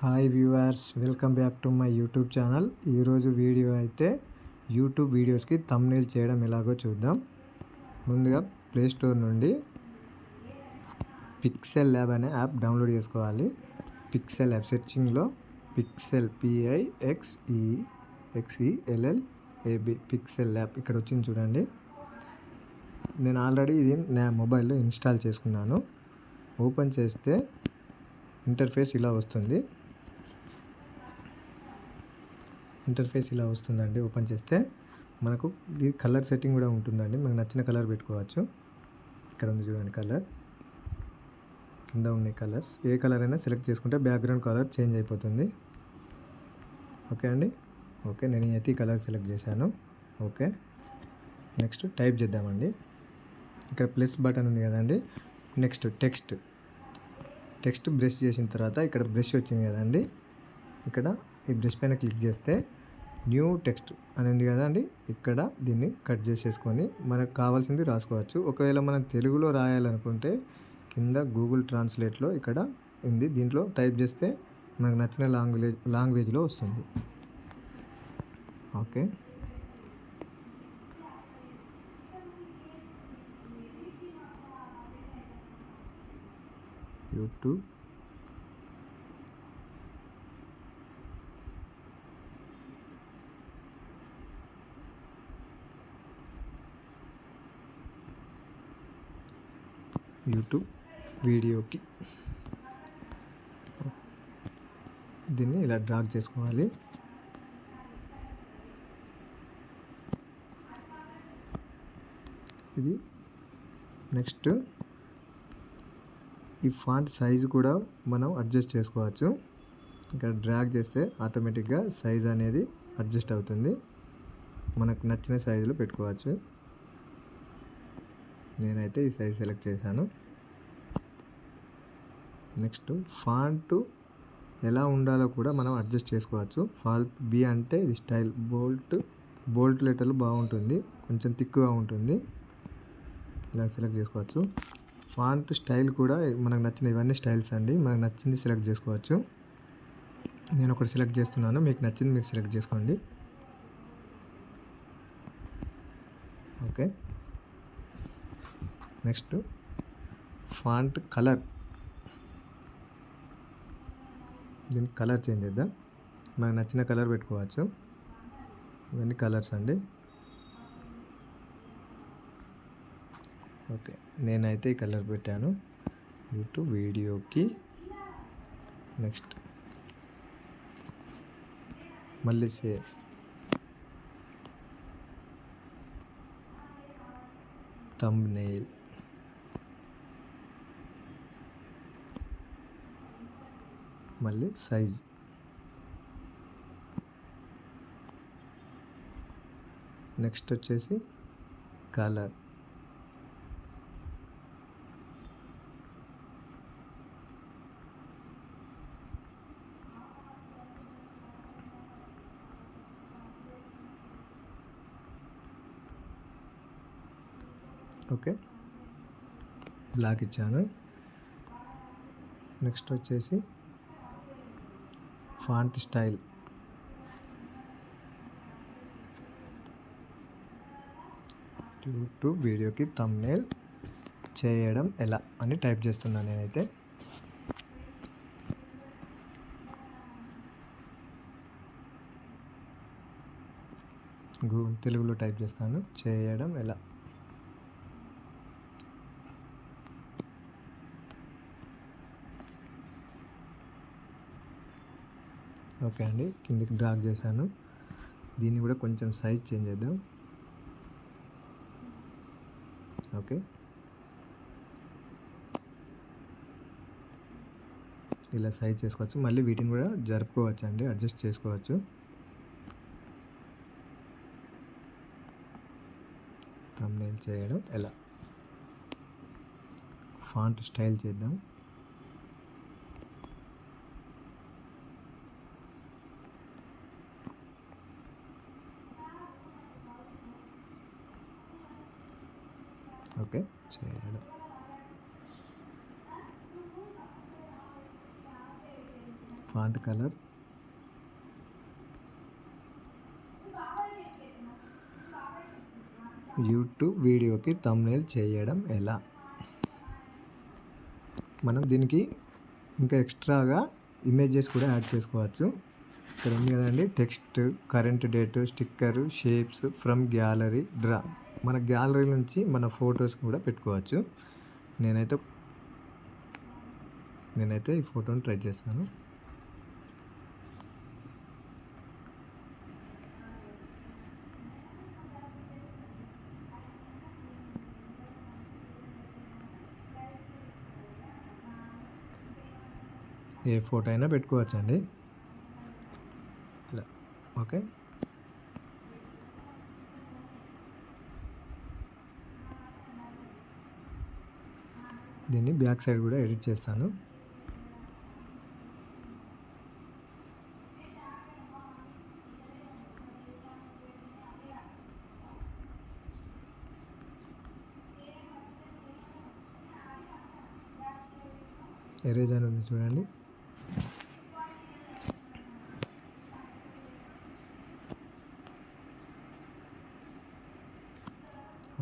Hi viewers welcome back to my YouTube channel. ఈరోజు video అయితే YouTube వీడియోస్కి thumbnail చేయడం ఎలాగో చూద్దాం. ముందుగా ప్లే స్టోర్ నుండి పిక్సెల్ ల్యాబ్ అనే యాప్ డౌన్లోడ్ చేసుకోవాలి. Pixel app సెర్చింగ్లో pixel P I X E X E L L A B pixel lab ఇక్కడ వచ్చింది చూడండి. నేను ఆల్రెడీ ఇది నా మొబైల్లో ఇన్స్టాల్ చేసుకున్నాను. ఓపెన్ చేస్తే ఇంటర్ఫేస్ ఇలా వస్తుంది. ఇంటర్ఫేస్ ఇలా వస్తుందండి ఓపెన్ చేస్తే. మనకు ఇది కలర్ సెట్టింగ్ కూడా ఉంటుందండి. మనకు నచ్చిన కలర్ పెట్టుకోవచ్చు. ఇక్కడ ఉంది చూడండి కలర్. కింద ఉన్నాయి కలర్స్. ఏ కలర్ అయినా సెలెక్ట్ చేసుకుంటే బ్యాక్గ్రౌండ్ కలర్ చేంజ్ అయిపోతుంది. ఓకే అండి? ఓకే నేను అయితే ఈ కలర్ సెలెక్ట్ చేశాను. ఓకే. నెక్స్ట్ టైప్ చేద్దామండి. ఇక్కడ ప్లస్ బటన్ ఉంది కదండి. Next text. టెక్స్ట్ బ్రష్ చేసిన తర్వాత ఇక్కడ బ్రష్ వచ్చింది కదండి. ఇక్కడ ఈ బ్రష్ పైన క్లిక్ చేస్తే న్యూ టెక్స్ట్ అని ఉంది అండి. ఇక్కడ దీన్ని కట్ చేసేసుకొని మనకు కావాల్సింది రాసుకోవచ్చు. ఒకవేళ మనం తెలుగులో రాయాలనుకుంటే కింద గూగుల్ ట్రాన్స్లేట్లో ఇక్కడ ఉంది. దీంట్లో టైప్ చేస్తే మనకు నచ్చిన లాంగ్వేజ్ లాంగ్వేజ్లో వస్తుంది. ఓకే. యూట్యూబ్ వీడియోకి. దీన్ని ఇలా డ్రాగ్ చేసుకోవాలి. ఇది నెక్స్ట్ ఈ ఫాంట్ సైజ్ కూడా మనం అడ్జస్ట్ చేసుకోవచ్చు. ఇక్కడ డ్రాగ్ చేస్తే ఆటోమేటిక్గా సైజ్ అనేది అడ్జస్ట్ అవుతుంది. మనకు నచ్చిన సైజులో పెట్టుకోవచ్చు. నేనైతే ఈ సైజ్ సెలెక్ట్ చేశాను. నెక్స్ట్ ఫాంట్ ఎలా ఉండాలో కూడా మనం అడ్జస్ట్ చేసుకోవచ్చు. ఫాల్ట్ బి అంటే ఇది స్టైల్. బోల్ట్ బోల్ట్ లెటర్లు బాగుంటుంది. కొంచెం తిక్కుగా ఉంటుంది. ఇలా సెలెక్ట్ చేసుకోవచ్చు. ఫాంట్ స్టైల్ కూడా మనకు నచ్చిన ఇవన్నీ స్టైల్స్ అండి. మనకు నచ్చింది సెలెక్ట్ చేసుకోవచ్చు. నేను ఒకటి సెలెక్ట్ చేస్తున్నాను. మీకు నచ్చింది మీరు సెలెక్ట్ చేసుకోండి. ఓకే. Next font colour. దీనికి కలర్ చేంజ్ చేద్దాం. మనకు నచ్చిన కలర్ పెట్టుకోవచ్చు. ఇవన్నీ కలర్స్ అండి. ఓకే నేనైతే ఈ కలర్ పెట్టాను. యూట్యూబ్ వీడియోకి నెక్స్ట్. మళ్ళీ సేవ్ thumbnail మళ్ళీ సైజ్ నెక్స్ట్ వచ్చేసి కలర్ ఓకే బ్లాక్ ఇచ్చాను. నెక్స్ట్ వచ్చేసి ఫాంట్ స్టైల్. యూట్యూబ్ వీడియోకి తమ్నేల్ చేయడం ఎలా అని టైప్ చేస్తున్నాను నేనైతే. గూగుల్ తెలుగులో టైప్ చేస్తాను. చేయడం ఎలా? ఓకే అండి కిందికి డ్రాప్ చేశాను. దీన్ని కూడా కొంచెం సైజ్ చేంజ్ చేద్దాం. ఓకే. ఇలా సైజ్ చేసుకోవచ్చు. మళ్ళీ వీటిని కూడా జరుపుకోవచ్చు అండి అడ్జస్ట్ చేసుకోవచ్చు. తమ్నేల్ చేయడం ఎలా? ఫాంట్ స్టైల్ చేద్దాం. ఓకే చేయడం ఫాంట్ కలర్. యూట్యూబ్ వీడియోకి తమ్నేల్ చేయడం ఎలా? మనం దీనికి ఇంకా ఎక్స్ట్రాగా ఇమేజెస్ కూడా యాడ్ చేసుకోవచ్చు. ఇక్కడ ఉంది కదండి text current date sticker shapes from gallery draw. మన గ్యాలరీ నుంచి మన ఫొటోస్ కూడా పెట్టుకోవచ్చు. నేనైతే నేనైతే ఈ ఫోటోని ట్రై చేస్తాను. ఏ ఫోటో అయినా పెట్టుకోవచ్చండి. ఇలా ఓకే. దీన్ని బ్యాక్ సైడ్ కూడా ఎడిట్ చేస్తాను. ఎరేజ్ అని ఉంది చూడండి.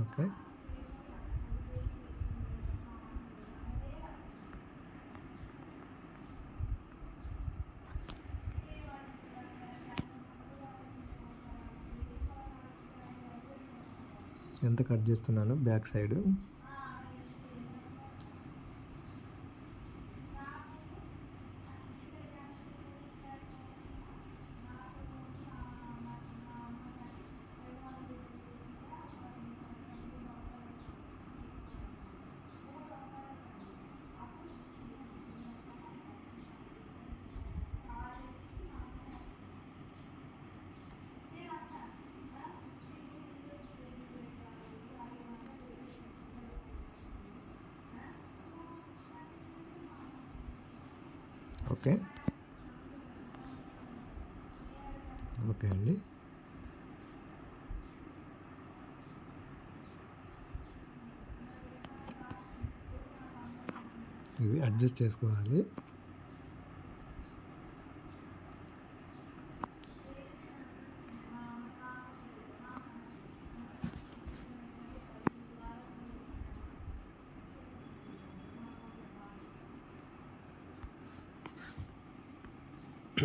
ఓకే. ఎంత కట్ చేస్తున్నాను బ్యాక్ సైడ్. ఓకే. ఓకే అండి. ఇవి అడ్జస్ట్ చేసుకోవాలి.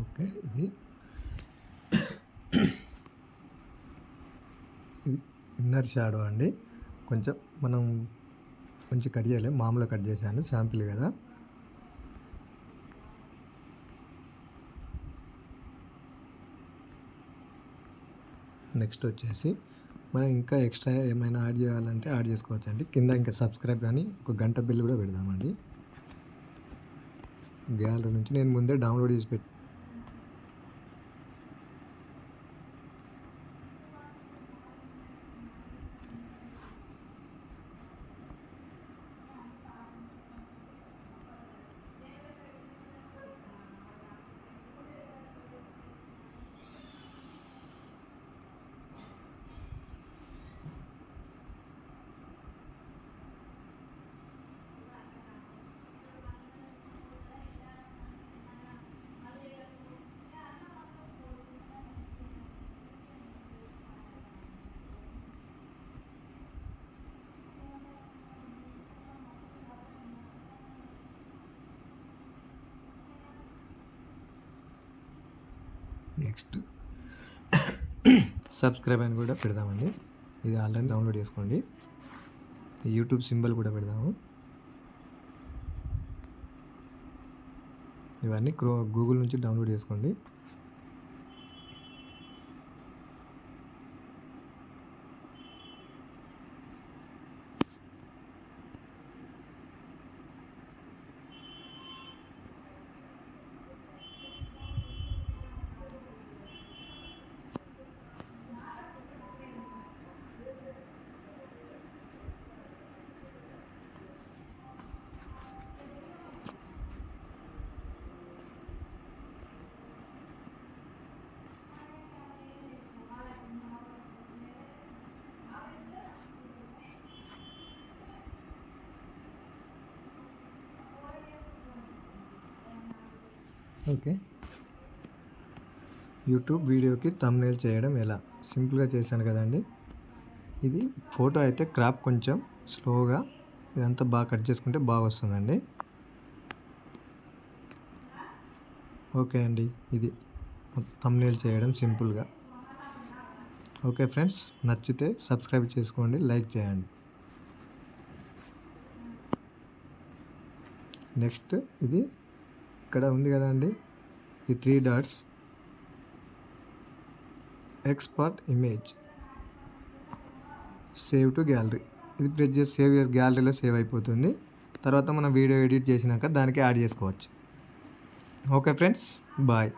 ఓకే ఇది. ఇది ఇన్నర్ షాడో అండి. కొంచెం మనం కొంచెం కట్ చేయాలి. మామూలుగా కట్ చేశాను. శాంపిల్ కదా. నెక్స్ట్ వచ్చేసి మనం ఇంకా ఎక్స్ట్రా ఏమైనా యాడ్ చేయాలంటే యాడ్ చేసుకోవచ్చు అండి కింద ఇంకా సబ్స్క్రైబ్ కానీ ఒక గంట బిల్ కూడా పెడదామండి. గ్యాలరీ నుంచి నేను ముందే డౌన్లోడ్ చేసి పెట్టి నెక్స్ట్ సబ్స్క్రైబ్ అని కూడా పెడదామండి. ఇది ఆల్రెడీ డౌన్లోడ్ చేసుకోండి. యూట్యూబ్ సింబల్ కూడా పెడదాము. ఇవన్నీ క్రో గూగుల్ నుంచి డౌన్లోడ్ చేసుకోండి. ఓకే. యూట్యూబ్ వీడియోకి తమ్నేల్ చేయడం ఎలా? సింపుల్గా చేశాను కదండి. ఇది ఫోటో అయితే క్రాప్ కొంచెం స్లోగా ఇదంతా బాగా కట్ చేసుకుంటే బాగా వస్తుందండి. ఓకే అండి. ఇది తమ్నేల్ చేయడం సింపుల్గా. ఓకే ఫ్రెండ్స్ నచ్చితే సబ్స్క్రైబ్ చేసుకోండి లైక్ చేయండి. నెక్స్ట్ ఇది ఇక్కడ ఉంది కదండి ఈ three dots export image save to gallery ఇది ప్రెస్ చేసి సేవ్ చేసి గ్యాలరీలో సేవ్ అయిపోతుంది. తర్వాత మనం వీడియో ఎడిట్ చేసినాక దానికి యాడ్ చేసుకోవచ్చు. Okay friends bye